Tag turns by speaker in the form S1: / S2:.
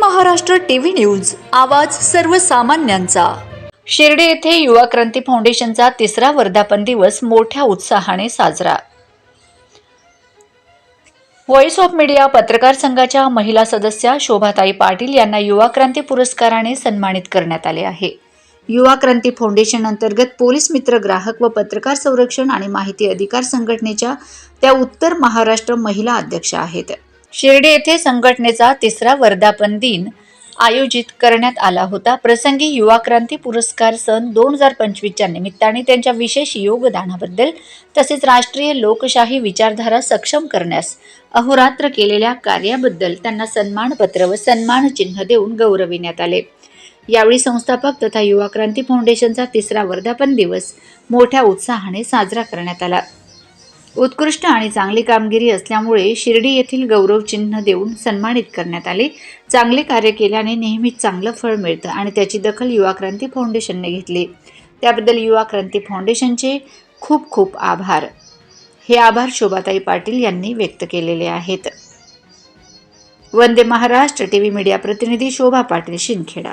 S1: Maharashtra TV news आवाज सर्वसामान्यांचा. शिर्डी येथे युवा क्रांती फाउंडेशनचा तिसरा वर्धापन दिवस मोठ्या उत्साहाने साजरा. व्हॉइस ऑफ मीडिया पत्रकार संघाच्या महिला सदस्या शोभाताई पाटील यांना युवा क्रांती पुरस्काराने सन्मानित करण्यात आले आहे. युवा क्रांती फाउंडेशन अंतर्गत पोलीस मित्र ग्राहक व पत्रकार संरक्षण आणि माहिती अधिकार संघटनेच्या त्या उत्तर महाराष्ट्र महिला अध्यक्ष आहेत. शिर्डी येथे संघटनेचा तिसरा वर्धापन दिन आयोजित करण्यात आला होता. प्रसंगी युवा क्रांती पुरस्कार सन दोन हजार पंचवीसच्या निमित्ताने त्यांच्या विशेष योगदानाबद्दल तसेच राष्ट्रीय लोकशाही विचारधारा सक्षम करण्यास अहोरात्र केलेल्या कार्याबद्दल त्यांना सन्मानपत्र व सन्मान चिन्ह देऊन गौरविण्यात आले. यावेळी संस्थापक तथा युवा क्रांती फाउंडेशनचा तिसरा वर्धापन दिवस मोठ्या उत्साहाने साजरा करण्यात आला. उत्कृष्ट आणि चांगली कामगिरी असल्यामुळे शिर्डी येथील गौरव चिन्ह देऊन सन्मानित करण्यात आले. चांगले कार्य केल्याने नेहमीच चांगलं फळ मिळतं आणि त्याची दखल युवा क्रांती फाउंडेशनने घेतली. त्याबद्दल युवा क्रांती फाउंडेशनचे खूप खूप आभार. हे आभार शोभाताई पाटील यांनी व्यक्त केलेले आहेत. Vande Maharashtra T V media प्रतिनिधी शोभा पाटील शिंदखेडा.